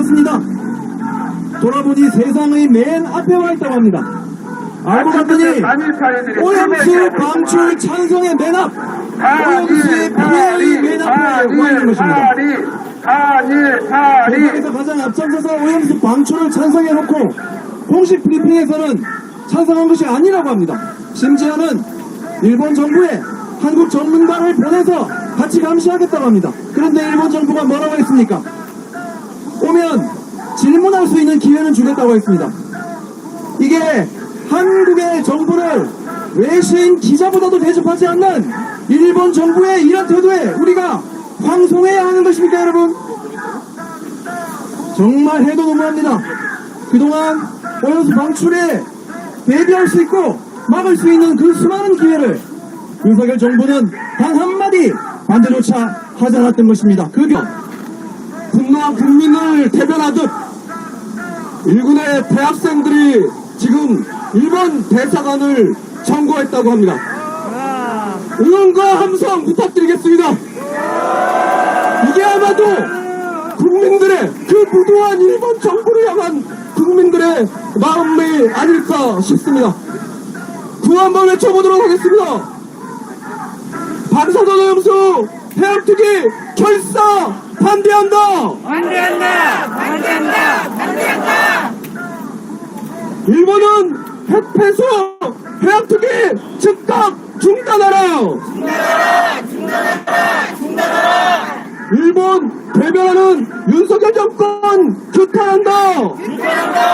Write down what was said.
싶었습니다. 돌아보니 세상의 맨 앞에 와 있다고 합니다. 알고 봤더니 오염수 방출 찬성의 맨 앞, 오염수의 피해의 맨 앞에 와 있는 것입니다. 세상에서 가장 앞장서서 오염수 방출을 찬성해놓고 공식 브리핑에서는 찬성한 것이 아니라고 합니다. 심지어는 일본 정부에 한국 전문가를 보내서 같이 감시하겠다고 합니다. 그런데 일본 정부가 뭐라고 했습니까? 오면 질문할 수 있는 기회는 주겠다고 했습니다. 이게 한국의 정부를 외신 기자보다도 대접하지 않는 일본 정부의 이런 태도에 우리가 황송해야 하는 것입니까, 여러분? 정말 해도 너무합니다. 그동안 오염수 방출에 대비할 수 있고 막을 수 있는 그 수많은 기회를 윤석열 정부는 단 한마디 반대조차 하지 않았던 것입니다. 그게 분노한 국민을 대변하듯 일군의 대학생들이 지금 일본 대사관을 점거했다고 합니다. 응원과 함성 부탁드리겠습니다. 이게 아마도 국민들의 그 무도한 일본 정부를 향한 국민들의 마음이 아닐까 싶습니다. 구호 한번 외쳐보도록 하겠습니다. 방사선 오염수 해양투기 결사 반대한다! 반대한다! 반대한다! 반대한다! 일본은 핵폐수, 해양투기 즉각 중단하라! 중단하라! 중단하라! 중단하라! 일본 대변하는 윤석열 정권 규탄한다! 규탄한다!